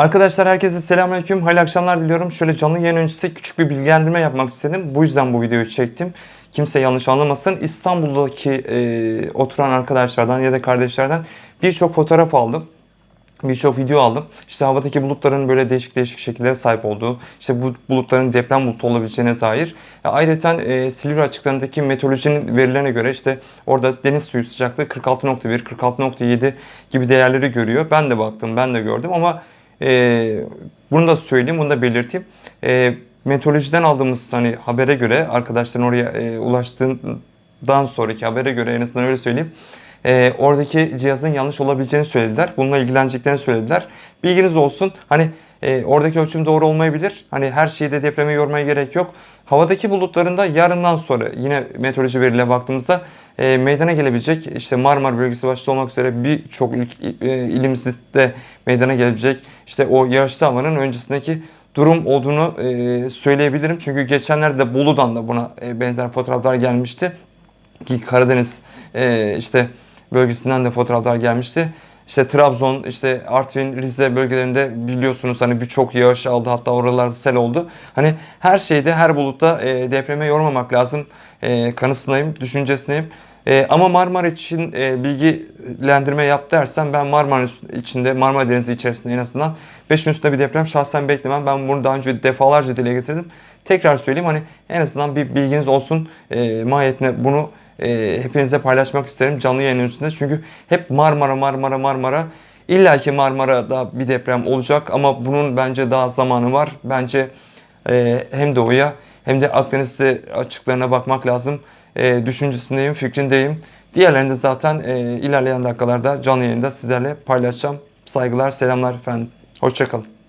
Arkadaşlar herkese selamünaleyküm. Hayırlı akşamlar diliyorum. Şöyle canlı yayın öncesi küçük bir bilgilendirme yapmak istedim. Bu yüzden bu videoyu çektim. Kimse yanlış anlamasın. İstanbul'daki e, oturan arkadaşlardan ya da kardeşlerden birçok fotoğraf aldım. Birçok video aldım. İşte havadaki bulutların böyle değişik değişik şekillere sahip olduğu, işte bu bulutların deprem bulutu olabileceğine dair. E, ayrıca e, Silivri açıklarındaki meteorolojinin verilerine göre işte orada deniz suyu sıcaklığı 46.1, 46.7 gibi değerleri görüyor. Ben de baktım, ben de gördüm ama e, bunu da söyleyeyim, bunu da belirteyim. E, meteorolojiden aldığımız hani habere göre arkadaşların oraya e, ulaştığından sonraki habere göre en azından öyle söyleyeyim. E, oradaki cihazın yanlış olabileceğini söylediler. Bununla ilgileneceklerini söylediler. Bilginiz olsun. Hani e, oradaki ölçüm doğru olmayabilir. Hani her şeyi de depreme yormaya gerek yok. Havadaki bulutlarında yarından sonra yine meteoroloji verilerine baktığımızda e, meydana gelebilecek işte Marmara bölgesi başta olmak üzere birçok il- e, ilimizde meydana gelebilecek işte o yağışlı havanın öncesindeki durum olduğunu e, söyleyebilirim. Çünkü geçenlerde Bolu'dan da buna e, benzer fotoğraflar gelmişti. Ki Karadeniz e, işte bölgesinden de fotoğraflar gelmişti. İşte Trabzon, işte Artvin, Rize bölgelerinde biliyorsunuz hani birçok yağış aldı hatta oralarda sel oldu. Hani her şeyde her bulutta e, depreme yormamak lazım. E, kanısındayım, düşüncesindeyim. E, ama Marmara için e, bilgilendirme yap dersen ben Marmara içinde, Marmara Denizi içerisinde en azından 5'in üstünde bir deprem şahsen beklemem. Ben bunu daha önce defalarca dile getirdim. Tekrar söyleyeyim hani en azından bir bilginiz olsun e, mahiyetine bunu e, hepinizle paylaşmak isterim canlı yayın üstünde. Çünkü hep Marmara, Marmara, Marmara. İlla ki Marmara'da bir deprem olacak ama bunun bence daha zamanı var. Bence e, hem doğuya hem de Akdeniz açıklarına bakmak lazım. E, düşüncesindeyim, fikrindeyim. Diğerlerini de zaten e, ilerleyen dakikalarda canlı yayında sizlerle paylaşacağım. Saygılar, selamlar efendim. Hoşçakalın.